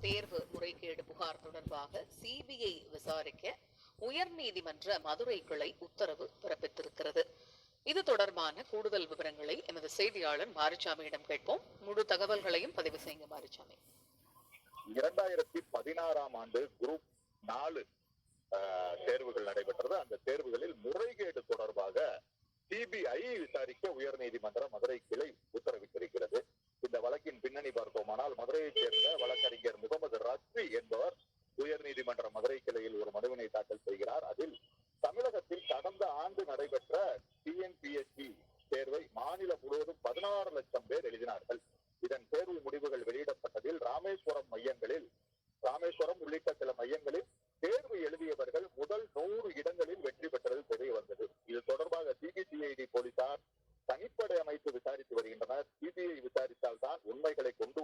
தேர்வு முறைகேடு புகார் தொடர்பாக சிபிஐ விசாரிக்க உயர்நீதிமன்ற மதுரை கிளை உத்தரவு பிறப்பித்திருக்கிறது. இது தொடர்பான கூடுதல் விவரங்களை எமது செய்தியாளர் மாரிசாமியிடம் கேட்போம். முழு தகவல்களையும் பதிவு செய்யுங்க மாரிசாமி இரண்டாயிரத்தி பதினாறாம் ஆண்டு குரூப் நாலு ஆஹ், தேர்வுகள் நடைபெற்றது. அந்த தேர்வுகளில் முறைகேடு தொடர்பாக சிபிஐ விசாரிக்க உயர்நீதிமன்ற மதுரை மதுரையைச் சேர்ந்த வழக்கறிஞர் முகமது ரஸ்வி என்பவர் உயர்நீதிமன்ற மதுரை கிளையில் ஒரு மனுவினை தாக்கல் செய்கிறார். அதில் தமிழகத்தில் கடந்த ஆண்டு நடைபெற்ற டிஎன்பிஎஸ்சி தேர்வை மாநிலம் முழுவதும் பதினாறு லட்சம் பேர் எழுதினார்கள். இதன் தேர்வு முடிவுகள் வெளியிடப்பட்டதில் ராமேஸ்வரம் மையங்களில் ராமேஸ்வரம் உள்ளிட்ட சில மையங்களில் தேர்வு எழுதியவர்கள் முதல் நூறு இடங்களில் வெற்றி பெற்றது தெரிய வந்தது. இது தொடர்பாக சிபிசிஐடி போலீசார் தனிப்படை அமைத்து விசாரித்து வருகின்றனர். சிபிஐ விசாரித்தால் தான் உண்மைகளை கொண்டு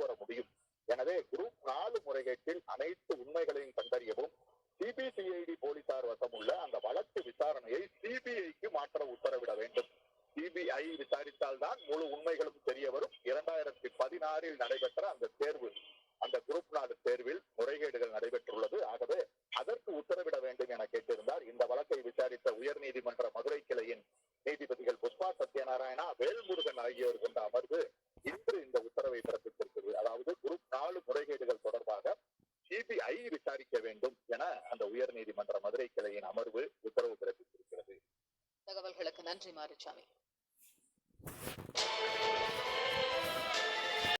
நாலு முறைகேட்டில் அனைத்து உண்மைகளையும் கண்டறியவும் சிபிசிஐடி போலீசார் வசமுள்ள அந்த வழக்கு விசாரணையை சிபிஐக்கு மாற்ற உத்தரவிட வேண்டும். சிபிஐ விசாரித்தால்தான் முழு உண்மைகளும் தெரிய வரும். இரண்டாயிரத்தி பதினாறில் நடைபெற்ற அந்த தேர்வு அந்த குரூப் நாடு தேர்வில் முறைகேடுகள் நடைபெற்றுள்ளது. ஆகவே அதற்கு உத்தரவிட வேண்டும் என கேட்டிருந்தார். இந்த வழக்கை விசாரித்த உயர்நீதிமன்ற மதுரை கிளையின் நீதிபதிகள் புஷ்பா சத்யநாராயணா வேல்முருகன் ஆகியோர் கொண்ட அமர்வு இன்று இந்த உத்தரவை பிறப்பித்திருக்கிறது அதாவது குரூப் நாலு முறைகேடுகள் தொடர்பாக சிபிஐ விசாரிக்க வேண்டும் என அந்த உயர் நீதிமன்ற மதுரை கிளையின் அமர்வு உத்தரவு பிறப்பித்திருக்கிறது. தகவல்களுக்கு நன்றி மாரிசாமி